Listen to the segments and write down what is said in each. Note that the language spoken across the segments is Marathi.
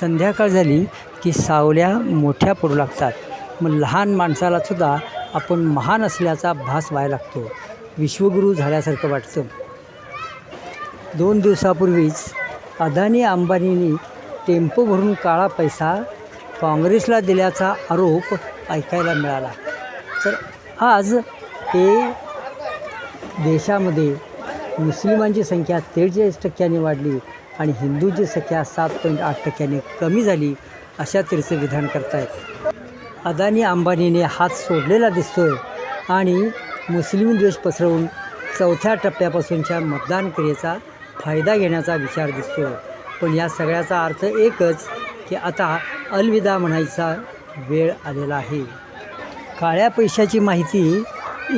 संध्याकाळ झाली की सावल्या मोठ्या पडू लागतात. मग लहान माणसालासुद्धा आपण महान असल्याचा भास व्हायला लागतो. विश्वगुरू झाल्यासारखं वाटतं. दोन दिवसापूर्वीच अदानी अंबानींनी टेम्पो भरून काळा पैसा काँग्रेसला दिल्याचा आरोप ऐकायला मिळाला. तर आज ते देशामध्ये मुस्लिमांची संख्या त्रेचाळीस टक्क्यांनी वाढली आणि हिंदूंची संख्या सात पॉईंट आठ टक्क्यांनी कमी झाली अशा तऱ्हेचं विधान करतायत. अदानी अंबानीने हात सोडलेला दिसतोय आणि मुस्लिम द्वेष पसरवून चौथ्या टप्प्यापासूनच्या मतदान क्रियेचा फायदा घेण्याचा विचार दिसतोय. पण या सगळ्याचा अर्थ एकच की आता अलविदा म्हणायचा वेळ आलेला आहे. काळ्या पैशाची माहिती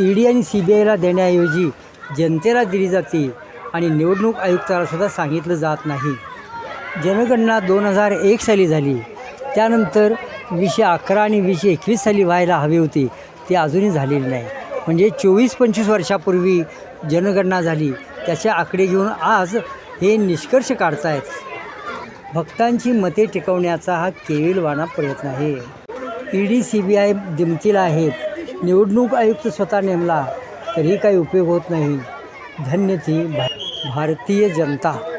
ई डी आणि सी बी आयला देण्याऐवजी जनतेला दिली जाते आणि निवडणूक आयुक्ताला सुद्धा सांगितलं जात नाही. जनगणना दोन हजार एक साली झाली. त्यानंतर वीसशे अकरा आणि वीसशे एकवीस साली व्हायला हवी होती. ती अजूनही झालेली नाही. म्हणजे चोवीस पंचवीस वर्षापूर्वी जनगणना झाली. त्याचे आकडे घेऊन आज हे निष्कर्ष काढतायत. भक्तांची मते टिकवण्याचा हा केविलवाणा प्रयत्न आहे. E D C B I दिमतीला आहेत. निवडणूक आयुक्त स्वतः नेमला. तरी काही उपयोग होत नाही. धन्य ती भा भारतीय जनता.